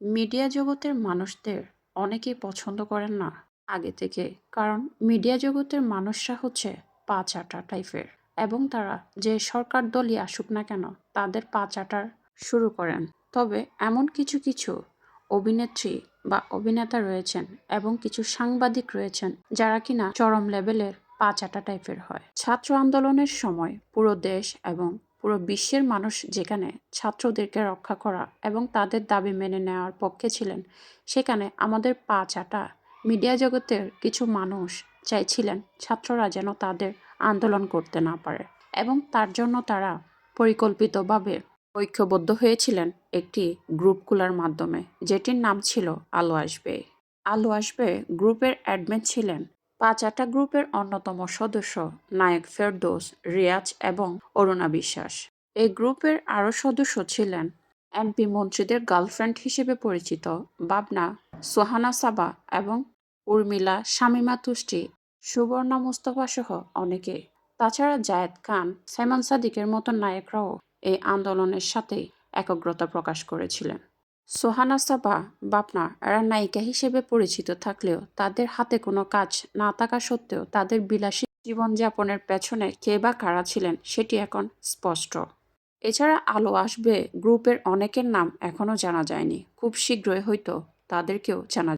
Media জগতের মানুষদের অনেকেই পছন্দ করেন না আগে থেকে। কারণ মিডিয়া জগতের মানুষরা হচ্ছে পা চাটা টাইপের এবং তারা যে সরকার দলই আসুক না কেন তাদের পা চাটার শুরু করেন। তবে এমন কিছু কিছু অভিনেত্রী বা অভিনেতা রয়েছেন এবং কিছু সাংবাদিক রয়েছেন যারা কিনা চরম লেভেলের পা চাটা টাইপের হয়। ছাত্র আন্দোলনের সময় পুরো দেশ এবং পুরো বিশ্বের মানুষ যেখানে ছাত্রদেরকে রক্ষা করা এবং তাদের দাবি মেনে নেওয়ার পক্ষে ছিলেন, সেখানে আমাদের পা চাটা। মিডিয়া জগতের কিছু মানুষ চাইছিলেন ছাত্ররা যেন তাদের আন্দোলন করতে না পারে এবং তার জন্য তারা পরিকল্পিতভাবে ঐক্যবদ্ধ হয়েছিলেন একটি গ্রুপ খোলার মাধ্যমে, যেটির নাম ছিল আলো আসবে। আলো আসবে গ্রুপের অ্যাডমিন ছিলেন পাঁচাটা গ্রুপের অন্যতম সদস্য নায়ক ফেরদৌস, রিয়াজ এবং অরুণা বিশ্বাস। এই গ্রুপের আরও সদস্য ছিলেন এমপি মন্ত্রীদের গার্লফ্রেন্ড হিসেবে পরিচিত বাবনা, সোহানা সাবা এবং উর্মিলা শামিমা তুষ্টি, সুবর্ণা মুস্তফা সহ অনেকে। তাছাড়া জায়েদ খান, সাইমান সাদিকের মতো নায়করাও এই আন্দোলনের সাথে একগ্রতা প্রকাশ করেছিলেন। সোহানা সাবা বাপনা এরা নায়িকা হিসেবে পরিচিত থাকলেও তাদের হাতে কোনো কাজ না থাকা সত্ত্বেও তাদের বিলাসী জীবনযাপনের পেছনে কে বা কারা ছিলেন সেটি এখন স্পষ্ট। এছাড়া আলো আসবে গ্রুপের অনেকের নাম এখনও জানা যায়নি। খুব শীঘ্রই হয়তো তাদেরকেও জানা